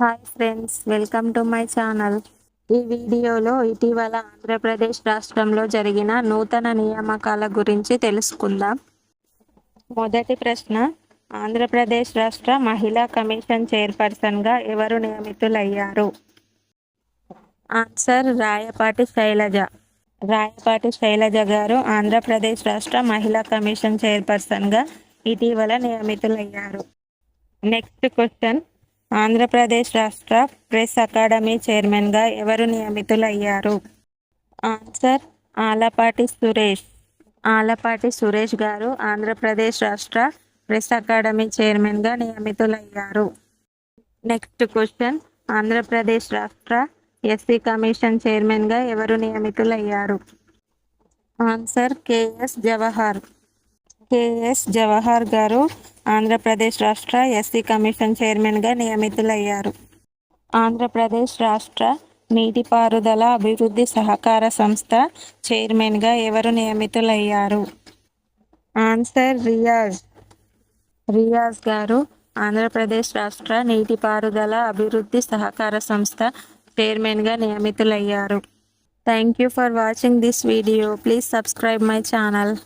Hi friends welcome to my channel ఈ వీడియోలో ఇటీవల ఆంధ్రప్రదేశ్ రాష్ట్రంలో జరిగిన నూతన నియామకాల గురించి తెలుసుకుందాం. మొదటి ప్రశ్న ఆంధ్రప్రదేశ్ రాష్ట్ర మహిళా కమిషన్ చైర్పర్సన్గా ఎవరు నియమితులయ్యారు? ఆన్సర్ రాయపాటి శైలజ. రాయపాటి శైలజ గారు ఆంధ్రప్రదేశ్ రాష్ట్ర మహిళా కమిషన్ చైర్పర్సన్గా ఇటీవల నియమితులయ్యారు. నెక్స్ట్ క్వశ్చన్ ఆంధ్రప్రదేశ్ రాష్ట్ర ప్రెస్ అకాడమీ చైర్మన్గా ఎవరు నియమితులయ్యారు? ఆన్సర్ ఆలపాటి సురేష్. ఆలపాటి సురేష్ గారు ఆంధ్రప్రదేశ్ రాష్ట్ర ప్రెస్ అకాడమీ చైర్మన్గా నియమితులయ్యారు. నెక్స్ట్ క్వశ్చన్ ఆంధ్రప్రదేశ్ రాష్ట్ర ఎస్సీ కమిషన్ చైర్మన్గా ఎవరు నియమితులయ్యారు? Answer K S Jawahar. K S Jawahar garu Andhra Pradesh రాష్ట్ర ఎస్సీ కమిషన్ చైర్మన్గా నియమితులయ్యారు. ఆంధ్రప్రదేశ్ రాష్ట్ర నీటిపారుదల అభివృద్ధి సహకార సంస్థ చైర్మన్గా ఎవరు నియమితులయ్యారు? ఆన్సర్ రియాజ్. రియాజ్ గారు ఆంధ్రప్రదేశ్ రాష్ట్ర నీటిపారుదల అభివృద్ధి సహకార సంస్థ చైర్మన్గా నియమితులయ్యారు. Thank you for watching this video. Please subscribe my channel.